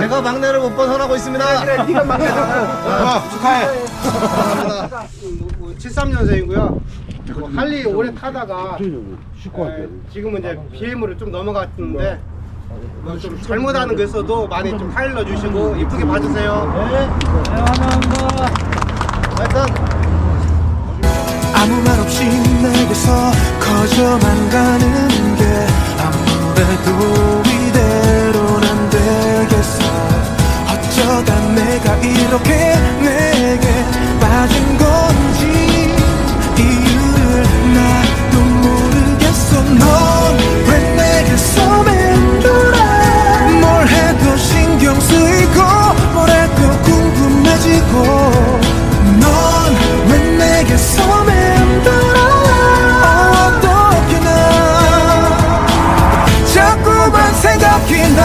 제가 막내를 못 벗어나고 있습니다. 그래, 네가 막내다. 아, 축하해. 73년생이고요. 할리 오래 타다가 에, 지금은 이제 BM으로 좀 넘어갔는데 뭐 좀 잘못하는 거 있어도 많이 좀 타일러 주시고 이쁘게 봐주세요. 네, 감사합니다. 하여튼 아무 말 없이 내게서 커져만 가는 게 아무래도 이대로는 안 되겠어 어쩌다 내가 이렇게 내게 빠진 건지 이유를 나도 모르겠어. 넌 왜 내게서 맴돌아 뭘 해도 신경 쓰이고 뭘 해도 궁금해지고. 넌 왜 내게서 맴돌아 어떻게 나? 자꾸만 생각이 나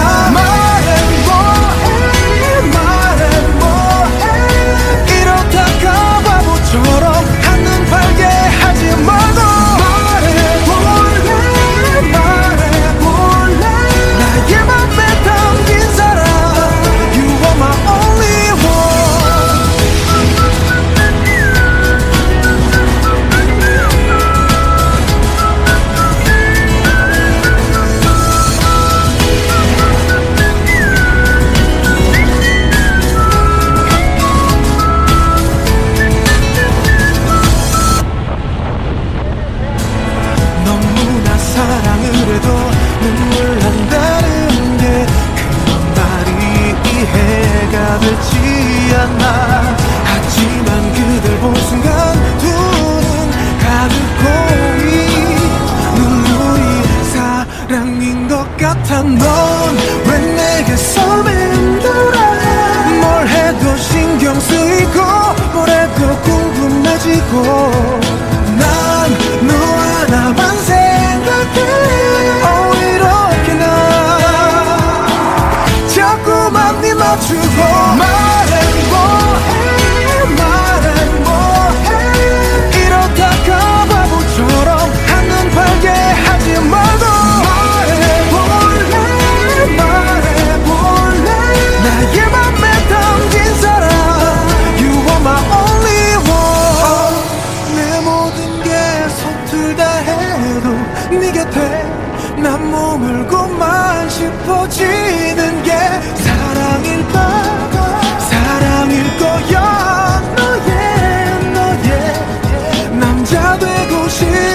对不起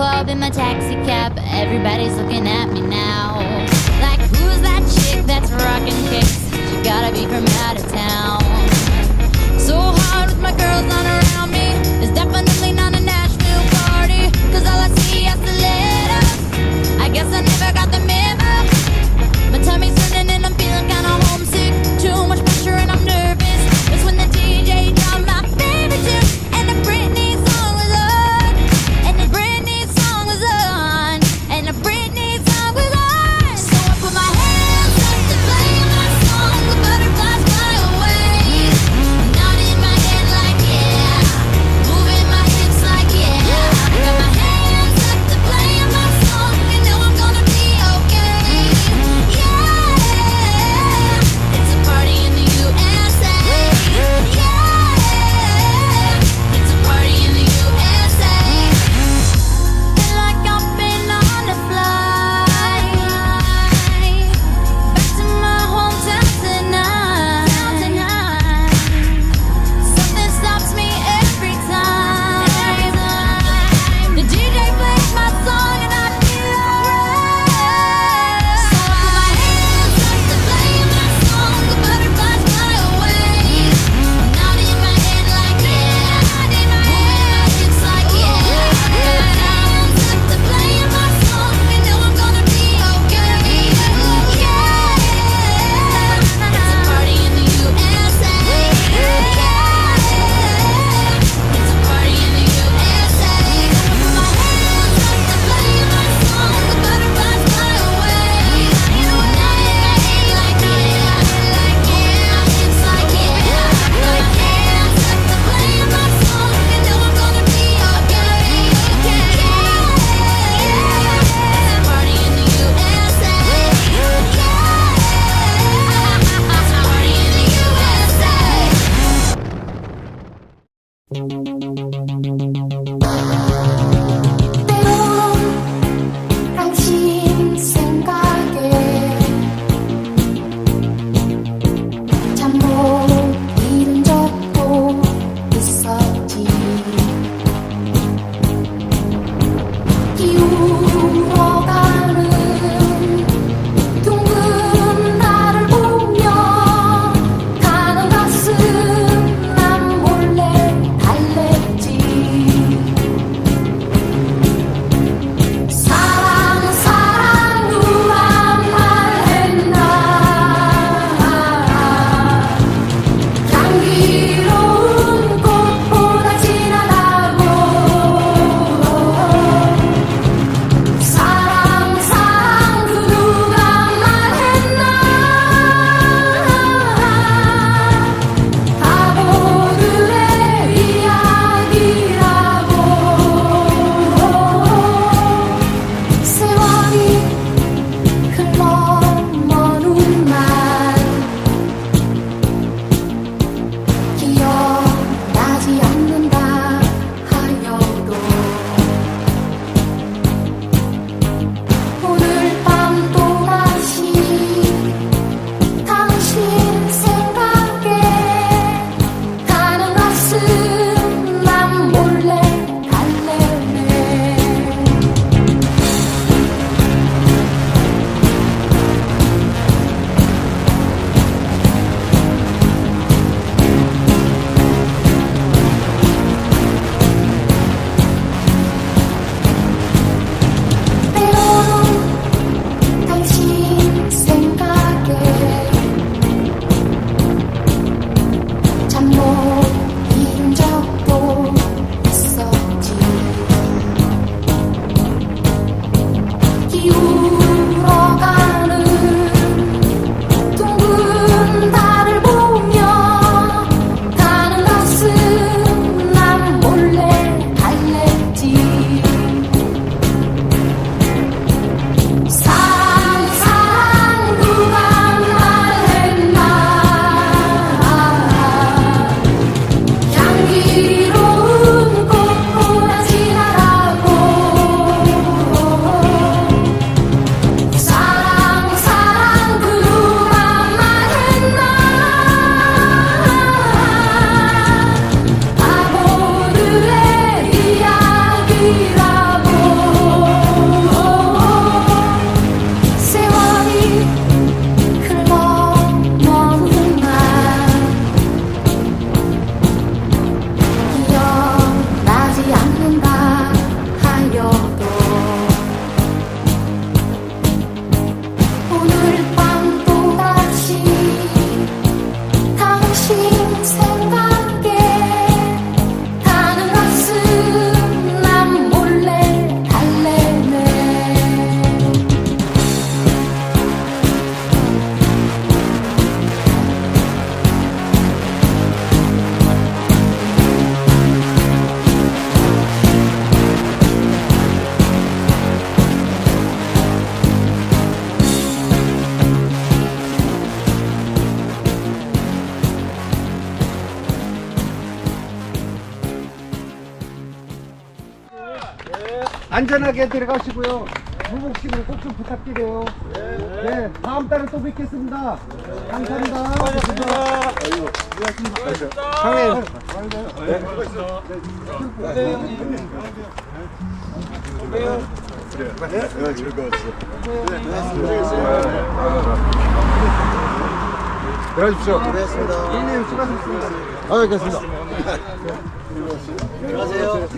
club in my taxi cab. Everybody's looking at me now. Like, who's that chick that's rocking kicks? She gotta be from out of town. So hard with my girls on her. 안전하게 들어가시고요. 무복식으로 꼭 좀 부탁드려요. 네, 다음 달에 또 뵙겠습니다. 감사합니다. 형님. 들어가십시오. 고생했습니다. 형님 수고하셨습니다. 아, 뵙겠습니다. 안녕하세요.